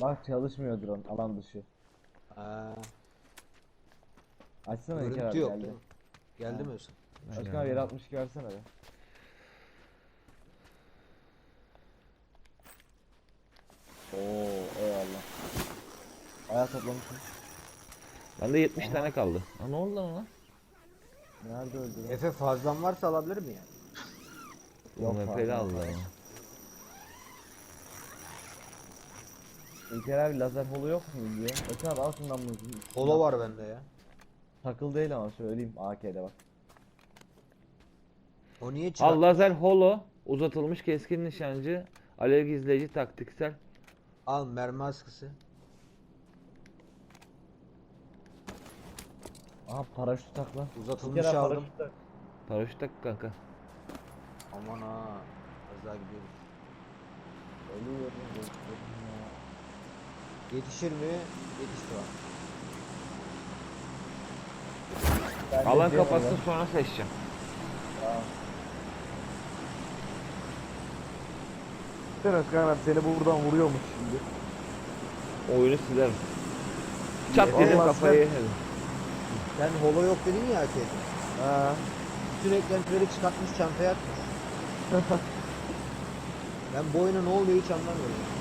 Bak çalışmıyor drone alan dışı. Aa, Açsana görüntü abi yok geldi. değil mi? Geldi mi Özkan? Özkan abi yere 62 versene be. Oo eyvallah. Ayağa toplamışsın. Bende 70 tane kaldı. Ha ne oldu lan ona? Nerede öldü lan? Efe fazlan varsa alabilir mi yani? Yok fazla. aldılar onu. İlker abi lazer holo yok mu diyor. Özkan abi al şundan bunu. Polo var bende ya. Takıl değil ama söyleyeyim AK'de bak. O niye çıkar? Al lazer holo, uzatılmış keskin nişancı, alev gizleyici taktiksel. Al mermi askısı. Aha paraşüt tak lan. Uzatılmış İlker abi aldım. paraşüt tak. Paraşüt tak kanka. Aman ha. Az daha gidiyorum. Ölüyorum, ölüyorum. Yetişir mi? Yetişti var. Ben de Alan diyorum kapatsın ya. sonra seçeceğim. Tamam. Sen Özkan abi seni buradan vuruyormuş şimdi. Oyunu silerim. Çat Vallahi dedim kafayı. Sen holo yok dedin ya AK'de. Ha. Bütün eklentileri çıkartmış çantaya atmış. ben bu oyuna ne oluyor hiç anlamıyorum.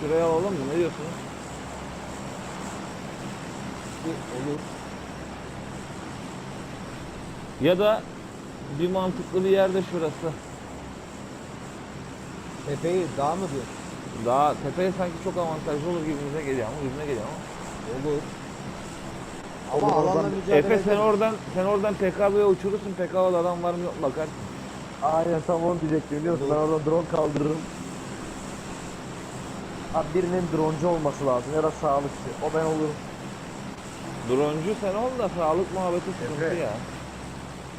Şuraya alalım mı? Ne diyorsunuz? Olur. Ya da bir mantıklı bir yerde şurası. Tepeyi dağ mı diyor? Daha tepeye sanki çok avantajlı olur gibimize geliyor ama yüzüne geliyor ama. Olur. Ama Olur, alanla oradan- mücadele Efe sen oradan sen oradan PKB'ye uçurursun. PKB'da adam var mı yok mu bakarsın. Aynen tam onu diyecektim biliyor musun? Ben oradan drone kaldırırım. Abi birinin droncu olması lazım ya da sağlıkçı. O ben olurum. Droncu sen ol da sağlık muhabbeti sıkıntı Efe. ya.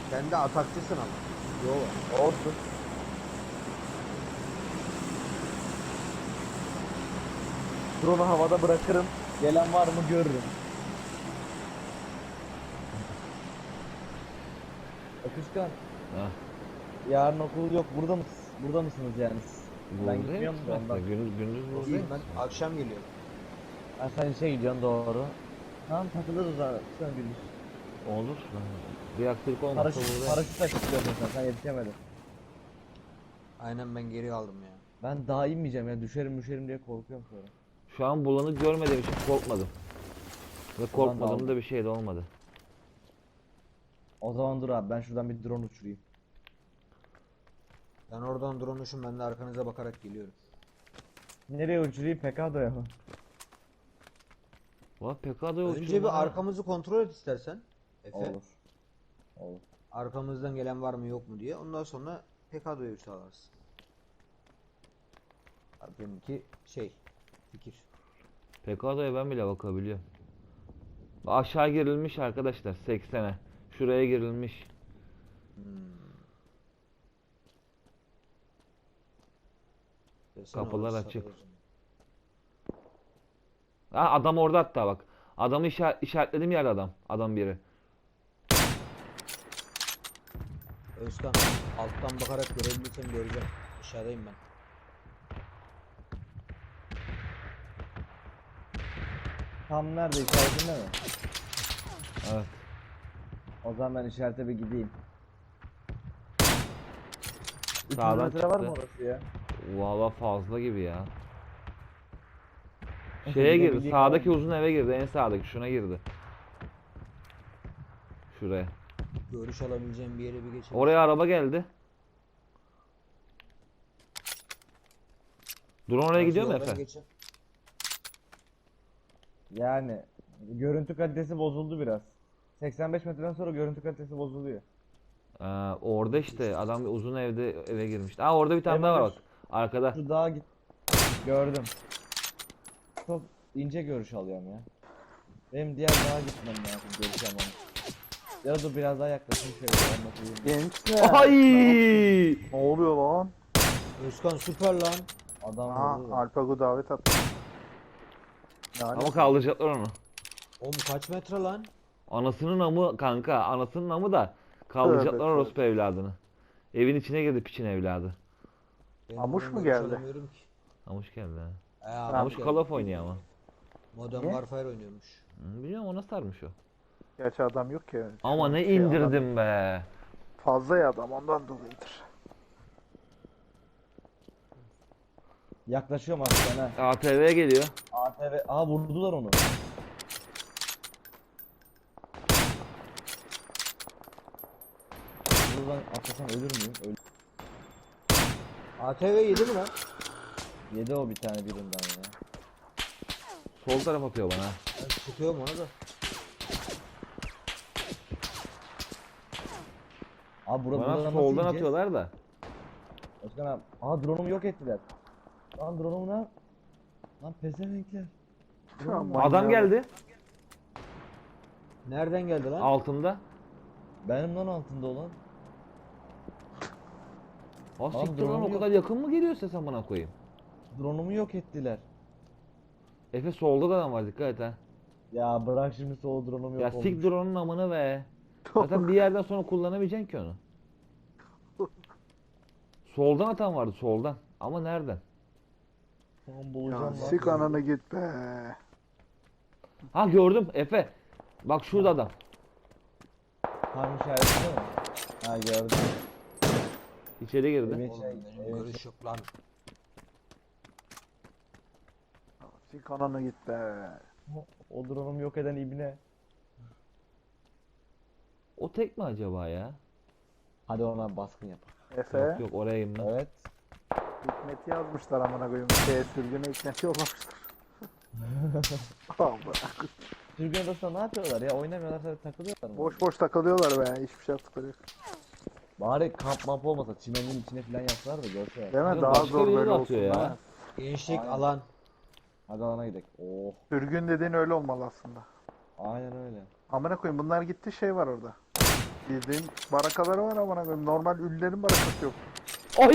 Sen de atakçısın ama. Yok. Olsun. Drone'u havada bırakırım. Gelen var mı görürüm. Akışkan, Ha. yarın okul yok. Burada mısınız? Burada mısınız yani? Ben gitmiyorum da ondan. Gündüz, gündüz Değil, buradayım. ben akşam geliyorum. Ha, sen işe gidiyorsun doğru. Tamam takılırız abi. Sen gündüz. Olur. Bir aksilik olmazsa Paraşüt, buradayım. paraşüt açıklıyorsun sen. Sen yetişemedin. Aynen ben geri aldım ya. Ben daha inmeyeceğim ya. Düşerim düşerim diye korkuyorum sonra. Şu an bulanık görmediğim için korkmadım. Ve korkmadığım aldım. da bir şey de olmadı. O zaman dur abi ben şuradan bir drone uçurayım. Ben oradan drone'uşum ben de arkanıza bakarak geliyorum. Nereye uçurayım? Pekado'ya mı? Valla PK'da Önce bir arkamızı kontrol et istersen. Efe. Olur. Olur. Arkamızdan gelen var mı yok mu diye. Ondan sonra PK'da sağlarsın. Abi benimki şey fikir. PK'da ben bile bakabiliyorum. Aşağı girilmiş arkadaşlar 80'e. Şuraya girilmiş. Hmm. Desene Kapılar orası açık. sarı. Ha adam orada hatta bak. Adamı işaret, işaretlediğim yerde adam. Adam biri. Özkan alttan bakarak görebilirsem göreceğim. Aşağıdayım ben. Tam nerede işaretinde mi? Evet. O zaman ben işarete bir gideyim. 300 Sağdan metre var mı çıktı. orası ya? Valla fazla gibi ya. Şeye girdi. Sağdaki uzun eve girdi. En sağdaki şuna girdi. Şuraya. Görüş alabileceğim bir yere bir geçelim. Oraya araba geldi. Drone oraya gidiyor mu Efe? geçeyim? Yani görüntü kalitesi bozuldu biraz. 85 metreden sonra görüntü kalitesi bozuluyor. Ee, orada işte adam bir uzun evde eve girmişti. Aa orada bir tane daha var bak. Arkada. Şu dağa git. Gördüm. Çok ince görüş alıyorum ya. Benim diğer dağa gitmem lazım görüş almam. Ya da dur biraz daha yaklaşayım şöyle anlatayım. Gençler. Ay! Ne oluyor lan? Özkan süper lan. Adam Aha vurdu. Alpago davet attı. Yani Ama kaldıracaklar onu. Oğlum kaç metre lan? Anasının amı kanka. Anasının amı da kaldıracaklar Tövbe, orospu evladını. Evin içine girdi piçin evladı. Ben Amuş mu geldi? alamıyorum ki. Amuş geldi ha. He, Amuş Call of oynuyor ama. Modern Ne? Warfare oynuyormuş. Hı, Biliyorum o nasıl sarmış o. Gerçi adam yok ki. Ama ne Şey, adam- indirdim be. Fazla ya adam ondan dolayıdır. Yaklaşıyorum aslında ha. ATV geliyor. ATV. Aa vurdular onu. Buradan atlasam ölür müyüm? Öl ATV yedi mi lan? Yedi o bir tane birinden ya. Sol taraf atıyor bana. Ben sıkıyorum ona da. Abi bura, Bana buradan nasıl soldan ineceğiz? atıyorlar da. Özkan abi. Aa drone'umu yok ettiler. Lan drone'umu ne? Lan pezevenkler. Adam geldi. Nereden geldi lan? Altında. Benim lan altında olan. Ha Lan siktir lan o yok. kadar yakın mı geliyor ses amına koyayım? Drone'umu yok ettiler. Efe solda da adam var dikkat et ha. Ya bırak şimdi sol drone'um yok Ya olmuş. sik drone'un amına be. Zaten bir yerden sonra kullanamayacaksın ki onu. Soldan atan vardı soldan. Ama nereden? Tamam Ya bulacağım lan. sik ananı git be. Ha gördüm Efe. Bak şurada adam. Tam işareti değil mi? Ha gördüm. İçeri girdi. Evet. Oğlum benim görüş yok lan. Sik ananı git be. O drone'umu yok eden ibne. O tek mi acaba ya? Hadi ona baskın yap. Efe. Yok yok oraya inme. Evet. Hikmet'i yazmışlar amına koyayım. Şeye sürgüne Hikmet'i yollamışlar. Allah. Sürgün odasında ne yapıyorlar ya? Oynamıyorlar sadece takılıyorlar mı? Boş boş takılıyorlar be. Hiçbir şey yaptıkları yok. Bari kamp map olmasa çimenin içine falan yapsalar da görseler. Değil mi? Daha başka zor böyle de olsun. atıyor ya. ha. Gençlik Aynen. alan. Hadi alana gidelim. Oh. Sürgün dediğin öyle olmalı aslında. Aynen öyle. Amına koyayım bunlar gitti şey var orada. Bildiğin barakaları var amına koyayım. Normal üllerin barakası yok. Ay!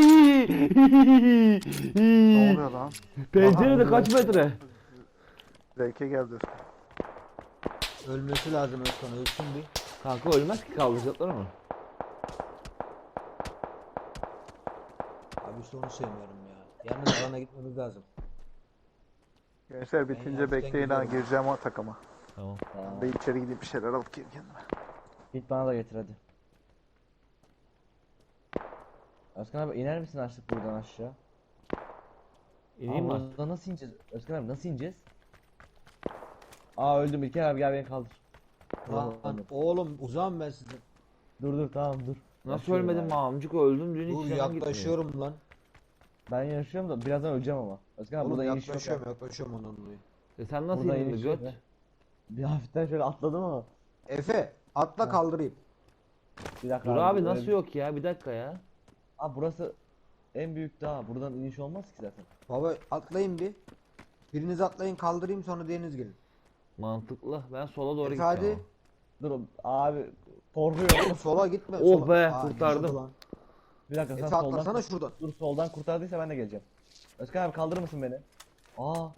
Ne oluyor lan? Pencerede kaç metre? Zevke geldi. Ölmesi lazım Özkan ölsün bir. Kanka ölmez ki kaldıracaklar onu. İşte onu sevmiyorum ya. Yalnız alana gitmemiz lazım. Gençler bitince hafiften bekleyin ha gidiyorum. gireceğim o takıma. Tamam. Tamam. Ben içeri gidip bir şeyler alıp geleyim kendime. Git bana da getir hadi. Özkan abi iner misin açlık buradan aşağı? İneyim Aa, mi? Buradan nasıl ineceğiz? Özkan abi nasıl ineceğiz? Aa öldüm İlker abi gel beni kaldır. Lan oğlum uzağım ben sizden. Dur dur tamam dur. Nasıl Yaşıyorum ölmedim abi. amcık öldüm dün Dur hiç canım gitmiyor. yaklaşıyorum lan. Ben yaşıyorum da birazdan öleceğim ama. Özkan abi Oğlum burada iniş yok. yaklaşıyorum yaklaşıyorum ondan dolayı. E sen nasıl Burada indin iniş göt? yok. Bir hafiften şöyle atladım ama. Efe atla kaldırayım. Bir dakika Dur abi nasıl yok ya bir dakika ya. Abi burası en büyük dağ. Buradan iniş olmaz ki zaten. Baba atlayın bir. Biriniz atlayın kaldırayım sonra diğeriniz gelin. Mantıklı. Ben sola doğru gideceğim hadi. ama. Dur abi korkuyorum. Sola gitme. Oh sola. be, Aa, kurtardım. lan. Bir dakika sen Efe soldan atlasana şuradan. dur soldan kurtardıysa ben de geleceğim. Özkan abi kaldırır mısın beni? Aa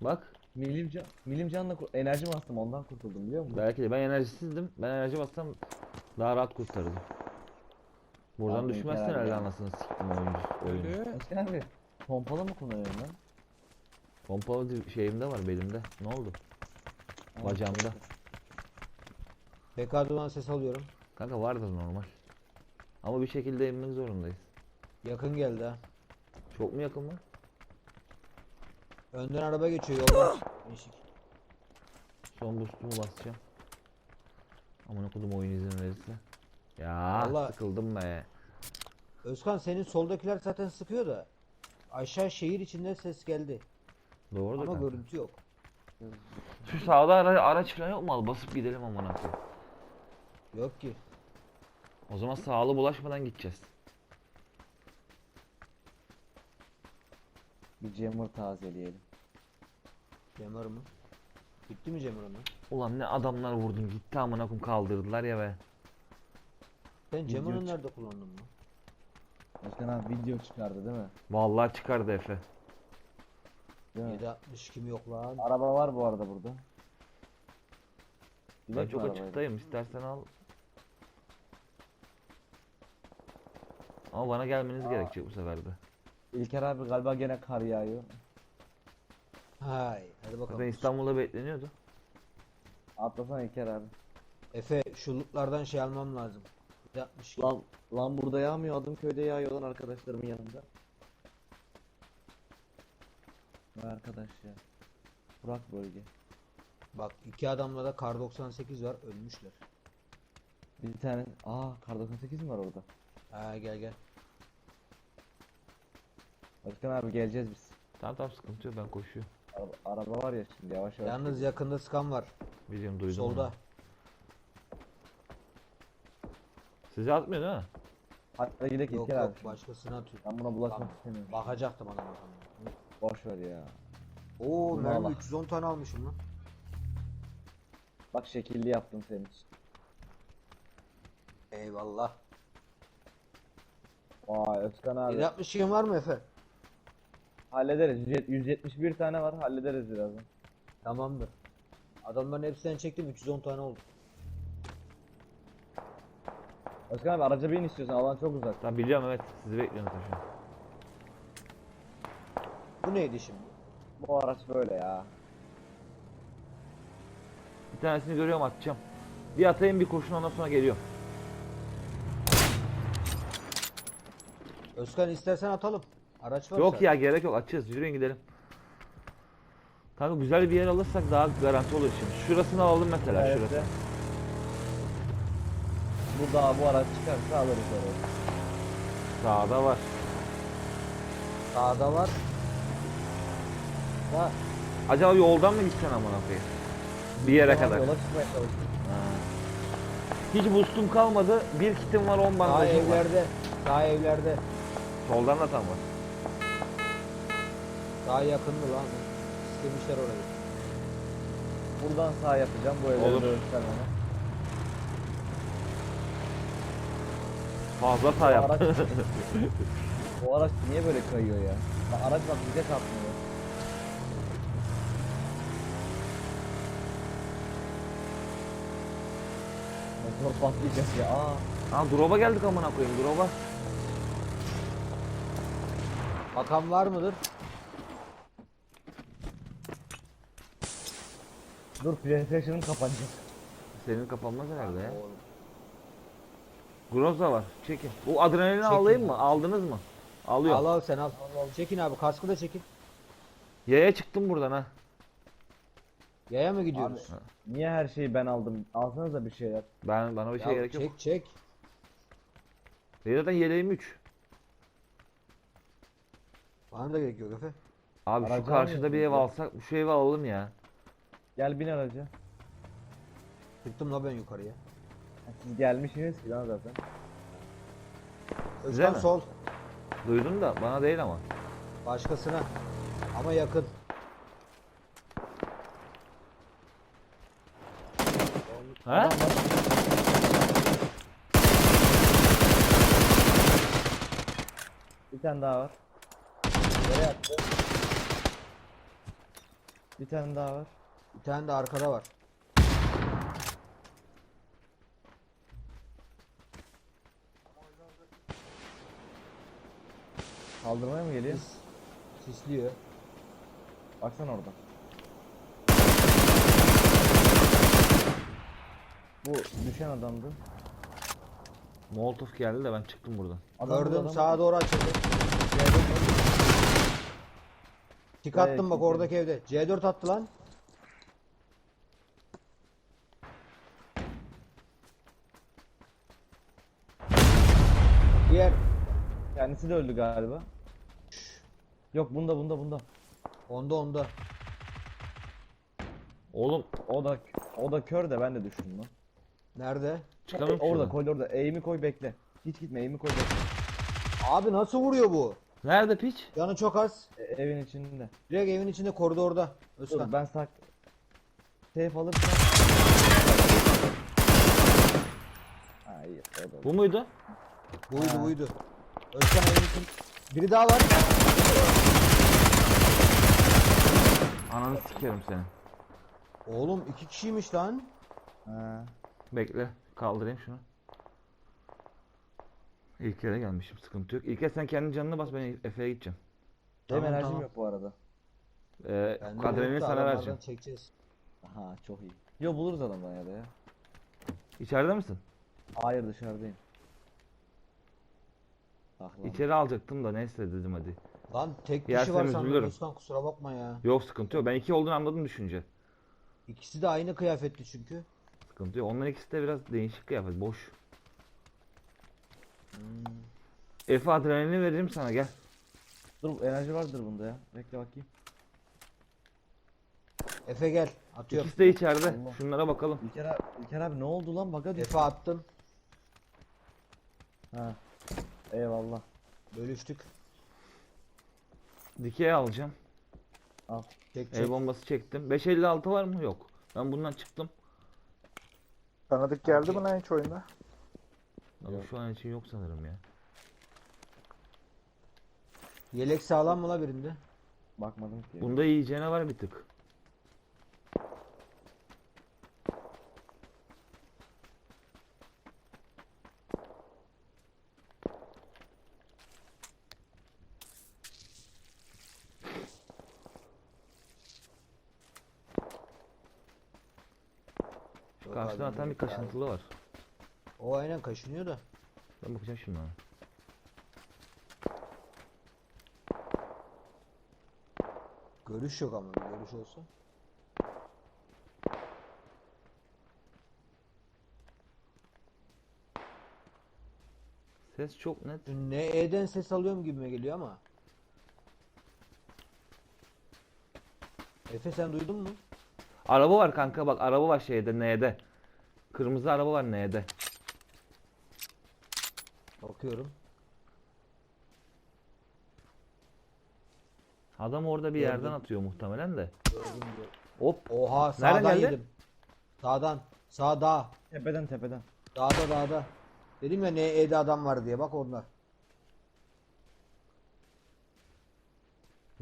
Bak milim can milim canla kur- enerji bastım ondan kurtuldum biliyor musun? belki de ben enerjisizdim. Ben enerji bassam daha rahat kurtarırdım. Buradan Abi, düşmezsin herhalde herhalde anasını siktim oyuncu. oyunu. Özkan abi pompalı mı kullanıyorum lan? Pompalı di- şeyimde var belimde. Ne oldu? Bacağımda. PK'dan ses alıyorum. Kanka vardır normal. Ama bir şekilde inmek zorundayız. Yakın geldi ha. Çok mu yakın mı? Önden araba geçiyor yoldan. Değişik. Son boost'umu basacağım. Aman okudum oyun izin verirse. Ya Vallahi- sıkıldım be. Özkan senin soldakiler zaten sıkıyor da. Aşağı şehir içinde ses geldi. Doğru Ama kanka. görüntü yok. Şu sağda ara, araç falan yok mu? Basıp gidelim aman koyayım. Yok ki. O zaman sağlı bulaşmadan gideceğiz. Bir jammer tazeleyelim. Cemar mı? Bitti mi Cemar mı? Ulan ne adamlar vurdun gitti amına koyayım kaldırdılar ya be. Sen Video çık- nerede kullandın mı? Özkan abi video çıkardı değil mi? Vallahi çıkardı Efe. Değil mi? 760 kim yok lan? Araba var bu arada burada. Ben çok mi arabaya? açıktayım istersen al. Ama bana gelmeniz gerekecek bu sefer de. İlker abi galiba gene kar yağıyor. Hay, hadi bakalım. Zaten İstanbul'da bekleniyordu. Atlasana İlker abi. Efe şu lootlardan şey almam lazım. Yapmış. Lan, lan burada yağmıyor adım köyde yağıyor lan arkadaşlarımın yanında. Vay arkadaş ya. Burak bölge. Bak iki adamla da kar 98 var ölmüşler. Bir tane aa kar 98 mi var orada? Ha gel gel. Özkan abi geleceğiz biz. Tamam tamam sıkıntı yok ben koşuyorum. Araba, araba var ya şimdi yavaş yavaş. Yalnız yakında sıkan var. Biliyorum duydum. Solda. onu. Sizi atmıyor değil mi? Hatta gidelim Yok abi. yok şimdi. başkasına atıyor. Ben buna bulaşmak Tamam. istemiyorum. Bakacaktım adama. Boş ver ya. Oo Bunu mermi al. 310 tane almışım lan. Bak şekilli yaptım senin için. Eyvallah. Vay Özkan abi. 762 var mı Efe? Hallederiz. 100 171 tane var. Hallederiz birazdan. Tamamdır. Adamların hepsinden çektim 310 tane oldu. Özkan abi araca bin istiyorsan alan çok uzak. Tamam biliyorum evet sizi bekliyorum şu an. Bu neydi şimdi? Bu araç böyle ya. Bir tanesini görüyorum atacağım. Bir atayım bir kurşun ondan sonra geliyorum. Özkan istersen atalım. Araç var Yok zaten. ya gerek yok açığız yürüyün gidelim. Kanka güzel bir yer alırsak daha garanti olur şimdi. Şurasını alalım mesela Evet. şurası. Bu da bu araç çıkarsa alırız orayı. Sağda var. Sağda var. Var. Acaba yoldan mı gitsen amına koyayım? Bir yere Tamam, kadar. Yola çıkmaya çalıştık. Ha. Hiç boostum kalmadı. Bir kitim var 10 Daha bandajım var. evlerde. Daha evlerde. Soldan da tam var. Daha yakındı lan. İstemişler orayı. Buradan sağ yapacağım bu evleri Olur. dönüşten ona. Fazla sağ yap. araç, bu araç niye böyle kayıyor ya? Bak araç bak bize çarpmıyor. Motor patlayacak ya. Aa. Ha drop'a geldik amına koyayım drop'a. Bakan var mıdır? Dur PlayStation'ım kapanacak. Senin kapanmaz herhalde ya. Oğlum. Groza var. Çekin. Bu adrenalini Çekin. alayım mı? Aldınız mı? Alıyorum. Al al sen al. Çekin abi kaskı da çekin. Yaya çıktım buradan ha. Yaya mı gidiyoruz? Niye her şeyi ben aldım? Alsanıza bir şeyler. Ben bana bir şey Ya gerek çek yok. çek. Benim zaten yeleğim 3. Bana da gerek yok Efe. Abi Aracı şu karşıda bir ev alsak, şu evi alalım ya. Gel bin araca. Çıktım la ben yukarıya. Siz gelmişsiniz ki lan zaten. Size Özkan mi? sol. Duydum da bana değil ama. Başkasına. Ama yakın. Ha? Bir tane daha var. Nereye attı? Bir tane daha var. Bir tane de arkada var. Kaldırmaya mı geliyor? Sis, sisliyor. Baksana orada. Bu düşen adamdı. Molotov geldi de ben çıktım buradan. Adam Gördüm adam- sağa doğru açıldı. Tik attım bak oradaki evde. C4 attı lan. Diğer Kendisi de öldü galiba. Yok bunda bunda bunda. onda onda. Oğlum O da o da kör de ben de düştüm lan. Nerede? çıkamıyorum ki orada koy orada. Eğimi koy bekle. Hiç gitme eğimi koy bekle. Abi nasıl vuruyor bu? Nerede piç? Canı çok az. E, evin içinde. Direkt evin içinde koridorda. Dur Özkan. ben sak. Safe. O da. Bu muydu? Buydu Ha. buydu. Özkan evin için. Biri daha var. Ananı sikerim seni. Oğlum iki kişiymiş lan. Ha. Bekle. Kaldırayım şunu. İlk yere gelmişim sıkıntı yok. İlker sen kendi canını bas ben Efe'ye gideceğim. Benim Tamam, enerjim tamam. yok bu arada. Ee, yok da sana adamlardan vereceğim. Çekeceğiz. Aha çok iyi. Yo buluruz adamdan ya da ya. İçeride misin? Hayır dışarıdayım. Saklan. İçeri alacaktım da neyse dedim hadi. Lan tek Yersem kişi var sandım üzülürüm. Özkan kusura bakma ya. Yok sıkıntı yok. Ben iki olduğunu anladım düşünce. İkisi de aynı kıyafetli çünkü. Sıkıntı yok. Onların ikisi de biraz değişik kıyafet. Boş. Hmm. Efe adrenalini veririm sana gel. Dur enerji vardır bunda ya. Bekle bakayım. Efe gel. Atıyorum. İkisi de içeride. Allah. Şunlara bakalım. İlker abi, İlker abi ne oldu lan baga düştü. Efe attım. Ha. Eyvallah. Bölüştük. Dikey alacağım. Al. Çek çek. El bombası çektim. 556 var mı? Yok. Ben bundan çıktım. Tanıdık geldi mi lan hiç oyunda? Ama Yok. şu an için yok sanırım ya. Yelek sağlam mı la birinde? Bakmadım ki. Bunda yiyeceğine var bir tık. Şu Yok karşıdan abi, atan bir kaşıntılı var. O aynen kaşınıyor da. Ben bakacağım şunlara. Görüş yok ama bir görüş olsa. Ses çok net. Ne E'den ses alıyorum gibime geliyor ama. Efe sen duydun mu? Araba var kanka bak araba var şeyde N'de. Kırmızı araba var N'de. Bakıyorum. Adam orada bir Gördüm. yerden atıyor muhtemelen de. Gördüm gördüm. Hop. Oha sağdan geldi? yedim. Sağdan. Sağda. Tepeden tepeden. Dağda dağda. Dedim ya ne E'de adam var diye bak onlar.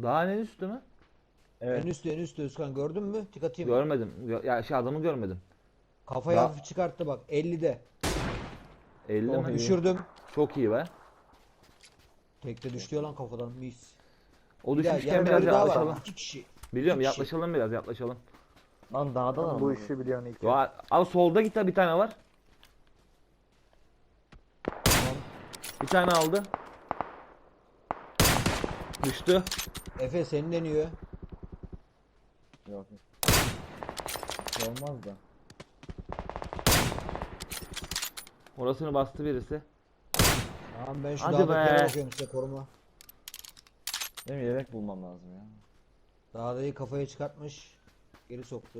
Daha ne üstü mü? Evet. En üstte en üstte Özkan gördün mü? Tik atayım. Görmedim. Gö- ya şey adamı görmedim. Kafayı Daha- hafif çıkarttı bak 50'de. 50 Çok mi? Düşürdüm. Çok iyi be. Tekte düştü ya lan kafadan mis. O Bir daha düşmüşken yanında biraz biri daha var. yaklaşalım. İki kişi. Biliyorum İki kişi. yaklaşalım biraz yaklaşalım. Lan dağda lan Bu işi biliyorsun ilk. Ya, al solda git bir tane var. Bir tane aldı. Düştü. Efe seni deniyor. Yok şey olmaz da. Orasını bastı birisi. Tamam ben şu Hadi dağdakilere be. bakıyorum size koruma. Benim yelek bulmam lazım ya. Dağdayı kafaya çıkartmış. Geri soktu.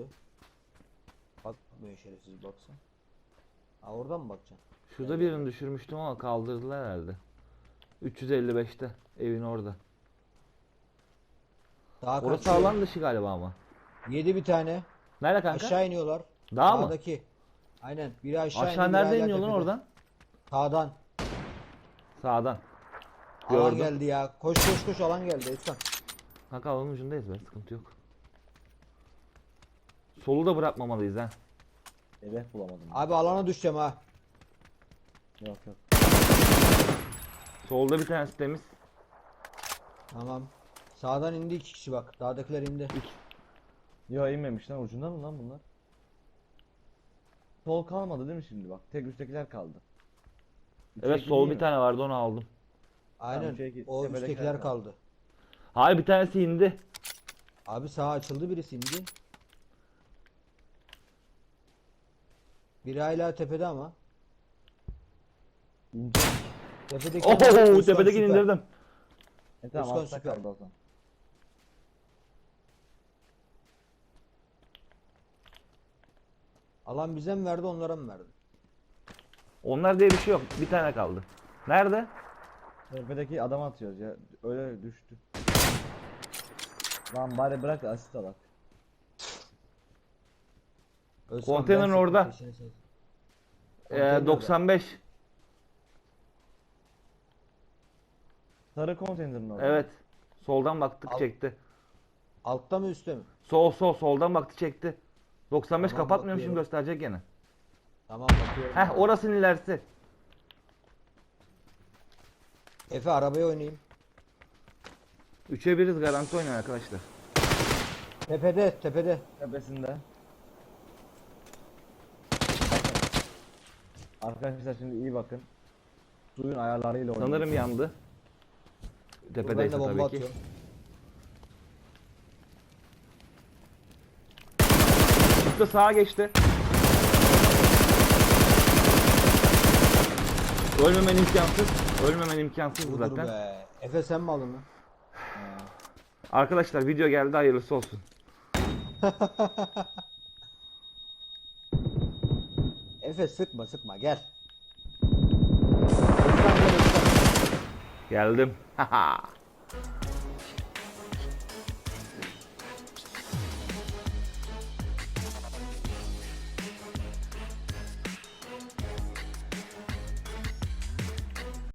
Bakmıyor şerefsiz baksın. Ha oradan mı bakacaksın? Şurada birini düşürmüştüm ama kaldırdılar herhalde. 355'te evin orada. Daha Orası kaçıyor. alan dışı galiba ama. Yedi bir tane. Nerede kanka? Aşağı iniyorlar. Dağ mı? Dağdaki. Aynen. Biri aşağı, Aşağı indi, biri nerede hala iniyor lan tepede. oradan? Sağdan. Sağdan. Alan Gördüm. geldi ya. Koş koş koş alan geldi Özkan. Kanka alanın ucundayız be sıkıntı yok. Solu da bırakmamalıyız ha. Yelek bulamadım. Abi alana düşeceğim ha. Yok yok. Solda bir tanesi temiz. Tamam. Sağdan indi iki kişi bak. Dağdakiler indi. Yo inmemiş lan ucunda mı lan bunlar? Sol kalmadı değil mi şimdi bak? Tek üsttekiler kaldı. Evet sol bir tane vardı onu aldım. Aynen. o tepedekiler üsttekiler kaldı. kaldı. Hayır bir tanesi indi. Abi sağ açıldı birisi indi. Biri hala tepede ama. İnce. Tepedeki Oho Özkan tepedekini süper. indirdim. E tamam altta süper. kaldı o zaman. Alan bize mi verdi onlara mı verdi? Onlar diye bir şey yok. Bir tane kaldı. Nerede? Tepedeki adam atıyoruz ya. Öyle düştü. Lan bari bırak da asist alak. Özkan, Konteynerin ben sıktım orada. peşine. Ee, Konteyner 95. Sarı konteynerin orada. Evet. Soldan baktık Al. çekti. Altta mı üstte mi? Sol sol soldan baktı çekti. 95 Tamam, kapatmıyormuşum bakıyorum. gösterecek gene. Tamam bakıyorum. Heh orasının ilerisi. Efe arabaya oynayayım. 3'e 1'iz garanti oynayın arkadaşlar. Tepede tepede. Tepesinde. Arkadaşlar şimdi iyi bakın. Suyun ayarlarıyla oynayın. Sanırım yandı. Tepedeyse tabii ki. atıyorum. Çıktı sağa geçti. Ölmemen imkansız. Ölmemen imkansız Budur zaten. be. Efe sen mi aldın lan? Arkadaşlar video geldi hayırlısı olsun. Efe sıkma sıkma gel. Geldim. Haha.